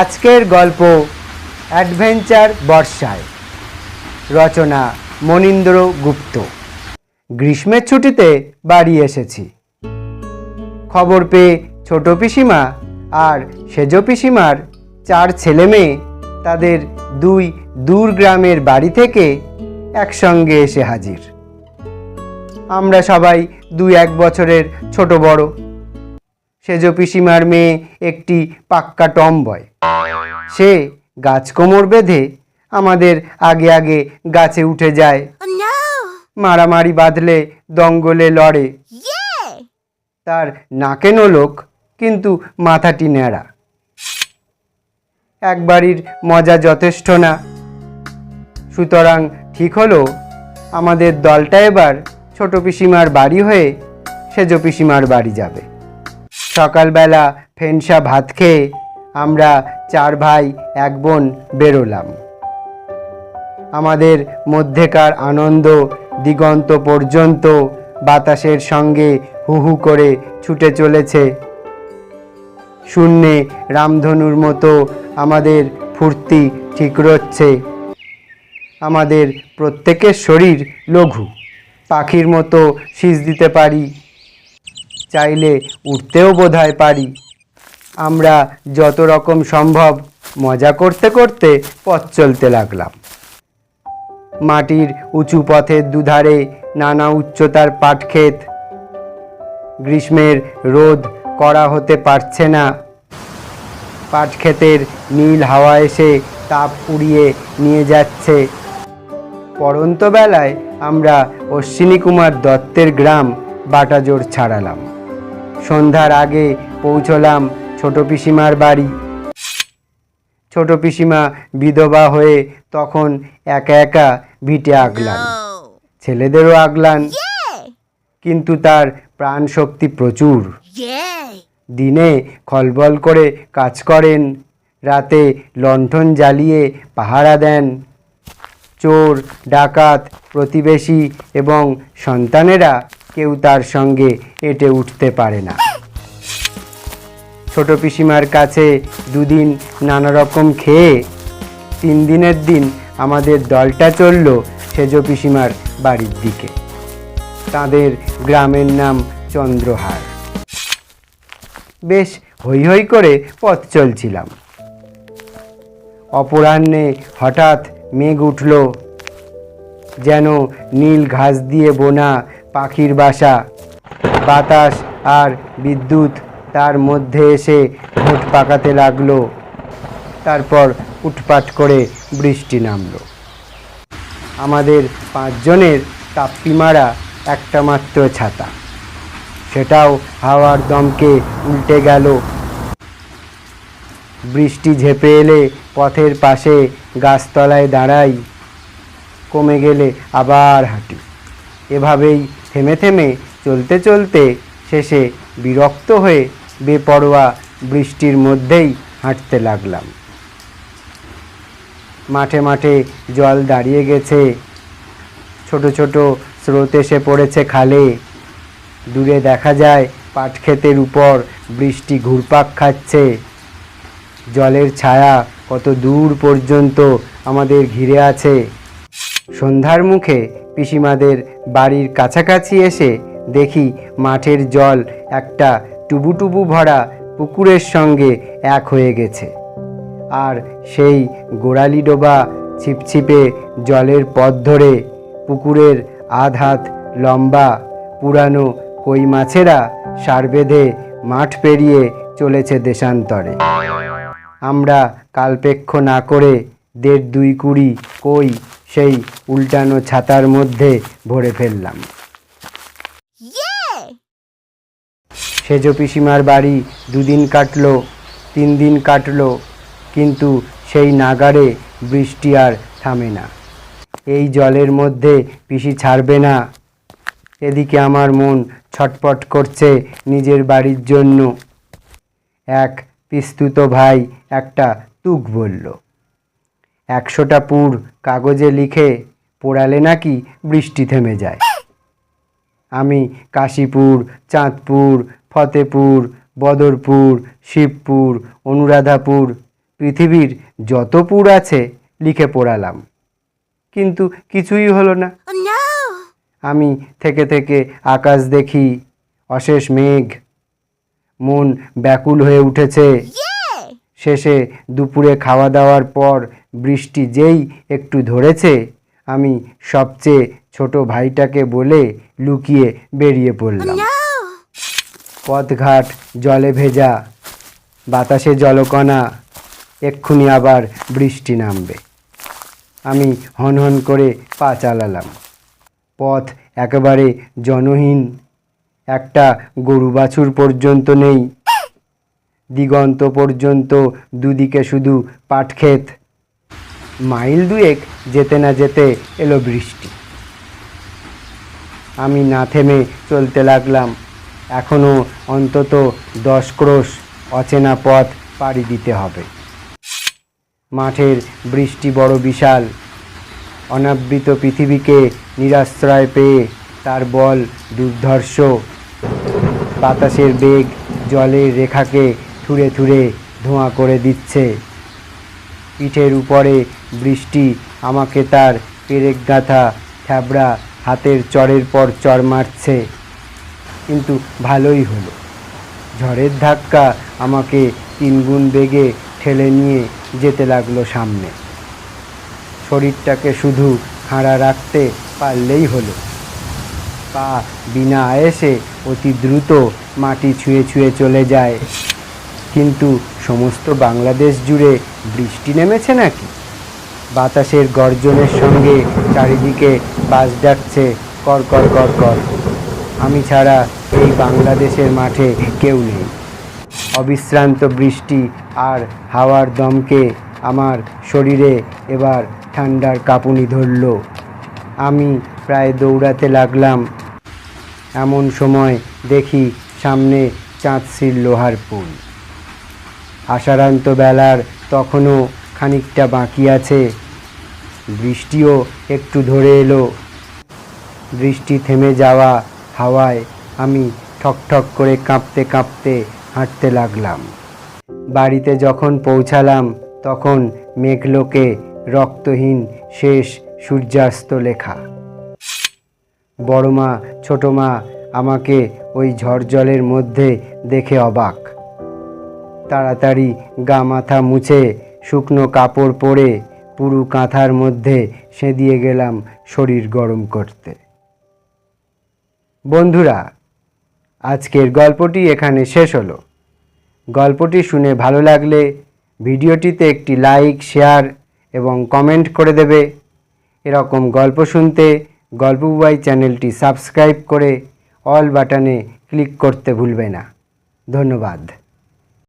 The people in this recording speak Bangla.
আজকের গল্প অ্যাডভেঞ্চার বর্ষায়। রচনা মনীন্দ্র গুপ্ত। গ্রীষ্মের ছুটিতে বাড়ি এসেছি। খবর পেয়ে ছোট পিসিমা আর সেজ পিসিমার চার ছেলে মেয়ে তাদের দুই দূর গ্রামের বাড়ি থেকে একসঙ্গে এসে হাজির। আমরা সবাই দুই এক বছরের ছোট বড় সেজ পিসিমার মেয়ে একটি পাক্কা টমবয়। সে গাছ কোমর বেঁধে আমাদের আগে আগে গাছে উঠে যায়। Oh! মারামারি বাঁধলে দঙ্গলে লড়ে! তার নাকে নোলক কিন্তু মাথাটি ন্যাড়া। এক বাড়ির মজা যথেষ্ট না। সুতরাং ঠিক হলো আমাদের দলটা এবার ছোট পিসিমার বাড়ি হয়ে সেজ পিসিমার বাড়ি যাবে। সকালবেলা ফেনসা ভাত খেয়ে আমরা চার ভাই, এক বোন বেরোলাম। আমাদের মধ্যেকার আনন্দ দিগন্ত পর্যন্ত বাতাসের সঙ্গে হু হু করে ছুটে চলেছে। শূন্যে রামধনুর মতো আমাদের ফুর্তি ঠিক রচ্ছে। আমাদের প্রত্যেকের শরীর লঘু। পাখির মতো শীষ দিতে পারি চাইলে উঠতেও বোধহয় পারি। আমরা যত রকম সম্ভব মজা করতে করতে পথ চলতে লাগলাম। মাটির উঁচু পথের দুধারে নানা উচ্চতার পাটক্ষেত। গ্রীষ্মের রোদ করা হতে পারছে না। পাটক্ষেতের নীল হাওয়া এসে তাপ পুড়িয়ে নিয়ে যাচ্ছে। পরন্ত বেলায় আমরা অশ্বিনী কুমার দত্তের গ্রাম বাটাজোর ছাড়ালাম। সন্ধ্যার আগে পৌঁছলাম ছোট পিসিমার বাড়ি। ছোট পিসিমা বিধবা হয়ে তখন একা একা ভিটে আগলান। ছেলেদেরও আগলান। কিন্তু তার প্রাণ শক্তি প্রচুর দিনে খলবল করে কাজ করেন রাতে লণ্ঠন জ্বালিয়ে পাহারা দেন। চোর ডাকাত প্রতিবেশী এবং সন্তানেরা কেউ তার সঙ্গে এঁটে উঠতে পারে না। ছোট পিসিমার কাছে দুদিন নানা রকম খেয়ে তিন দিনের দিন আমাদের দলটা চলল সেজ পিসিমার বাড়ির দিকে। তাদের গ্রামের নাম চন্দ্রহার। বেশ হৈ হৈ করে পথ চলছিলাম। অপরাহ্নে হঠাৎ মেঘ উঠল, যেন নীল ঘাস দিয়ে বোনা পাখির বাসা। বাতাস আর বিদ্যুৎ তার মধ্যে এসে ঘুট পাকাতে লাগল। তারপর উটপাট করে বৃষ্টি নামলো। আমাদের পাঁচজনের তাপ্পি মারা একটা মাত্র ছাতা। সেটাও হাওয়ার দমকে উল্টে গেল। বৃষ্টি ঝেপে এলে পথের পাশে গাছতলায় দাঁড়াই। কমে গেলে আবার হাঁটি। এভাবেই থেমে থেমে চলতে চলতে শেষে বিরক্ত হয়ে বেপরোয়া বৃষ্টির মধ্যেই হাঁটতে লাগলাম। মাঠে মাঠে জল দাঁড়িয়ে গেছে। ছোট ছোট স্রোত এসে পড়েছে খালে। দূরে দেখা যায় পাটক্ষেতের উপর বৃষ্টি ঘুরপাক খাচ্ছে। জলের ছায়া কত দূর পর্যন্ত আমাদের ঘিরে আছে। সন্ধ্যার মুখে পিসিমাদের বাড়ির কাছাকাছি এসে দেখি মাঠের জল একটা টুবুটুবু ভরা পুকুরের সঙ্গে এক হয়ে গেছে। আর সেই গোড়ালি ডোবা ছিপছিপে জলের পথ ধরে পুকুরের আধ হাত লম্বা পুরানো কই মাছেরা সার বেঁধে মাঠ পেরিয়ে চলেছে দেশান্তরে। আমরা কালপেক্ষ না করে দেড় দুই কুড়ি কই সেই উল্টানো ছাতার মধ্যে ভরে ফেললাম! সেজ পিসিমার বাড়ি দুদিন কাটলো তিন দিন কাটলো কিন্তু সেই নাগারে বৃষ্টি আর থামে না। এই জলের মধ্যে পিসি ছাড়বে না। এদিকে আমার মন ছটপট করছে নিজের বাড়ির জন্য। এক পিস্তুত ভাই একটা তুক বলল একশোটা পুর কাগজে লিখে পোড়ালে নাকি বৃষ্টি থেমে যায়। আমি কাশীপুর চাঁদপুর ফতেপুর বদরপুর শিবপুর অনুরাধাপুর পৃথিবীর যত পুর আছে লিখে পড়ালাম। কিন্তু কিছুই হলো না। Oh আমি থেকে থেকে আকাশ দেখি অশেষ মেঘ মন ব্যাকুল হয়ে উঠেছে! শেষে দুপুরে খাওয়া দাওয়ার পর বৃষ্টি যেই একটু ধরেছে আমি সবচেয়ে ছোট ভাইটাকে বলে লুকিয়ে বেরিয়ে পড়লাম! পথঘাট জলে ভেজা বাতাসে জলকণা এক্ষুনি আবার বৃষ্টি নামবে। আমি হনহন করে পা চালালাম। পথ একেবারে জনহীন একটা গরু বাছুর পর্যন্ত নেই। দিগন্ত পর্যন্ত দুদিকে শুধু পাটক্ষেত। মাইল দুয়েক যেতে না যেতে এলো বৃষ্টি। আমি না থেমে চলতে লাগলাম। এখনও অন্তত দশ ক্রোশ অচেনা পথ পাড়ি দিতে হবে। মাঠের বৃষ্টি বড় বিশাল। অনাবৃত পৃথিবীকে নিরাশ্রয় পেয়ে তার বল দুর্ধর্ষ। বাতাসের বেগ জলের রেখাকে থুড়ে থুড়ে ধোঁয়া করে দিচ্ছে। পিঠের উপরে বৃষ্টি, আমাকে তার পেরেক গাঁথা থ্যাবড়া হাতের চরের পর চর মারছে। কিন্তু ভালোই হলো। ঝড়ের ধাক্কা আমাকে তিনগুণ বেগে ঠেলে নিয়ে যেতে লাগল সামনে। শরীরটাকে শুধু খাড়া রাখতে পারলেই হলো। পা বিনা আয়েসে অতি দ্রুত মাটি ছুঁয়ে ছুঁয়ে চলে যায়। কিন্তু সমস্ত বাংলাদেশ জুড়ে বৃষ্টি নেমেছে নাকি? বাতাসের গর্জনের সঙ্গে চারিদিকে বাস ডাকছে কর কর কর কর আমি ছাড়া এই বাংলাদেশের মাঠে কেউ নেই। অবিশ্রান্ত বৃষ্টি আর হাওয়ার দমকে আমার শরীরে এবার ঠান্ডার কাঁপুনি ধরল। আমি প্রায় দৌড়াতে লাগলাম। এমন সময় দেখি সামনে চাঁদশির লোহার পুল। আশারান্ত বেলার তখনও খানিকটা বাকি আছে। বৃষ্টিও একটু ধরে এলো। বৃষ্টি থেমে যাওয়া হাওয়ায় আমি ঠক ঠক করে কাঁপতে কাঁপতে হাঁটতে লাগলাম। বাড়িতে যখন পৌঁছালাম, তখন মেঘলোকে রক্তহীন শেষ সূর্যাস্ত লেখা। বড় মা ছোট মা আমাকে ওই ঝড় জলের মধ্যে দেখে অবাক। তাড়াতাড়ি গা মাথা মুছে শুকনো কাপড় পরে পুরু কাঁথার মধ্যে সেঁদিয়ে গেলাম শরীর গরম করতে। বন্ধুরা, আজকের গল্পটি এখানে শেষ হলো। গল্পটি শুনে ভালো লাগলে ভিডিওটিতে একটি লাইক, শেয়ার এবং কমেন্ট করে দেবে। এরকম গল্প শুনতে গল্প বুবাই চ্যানেলটি সাবস্ক্রাইব করে অল বাটনে ক্লিক করতে ভুলবে না। ধন্যবাদ।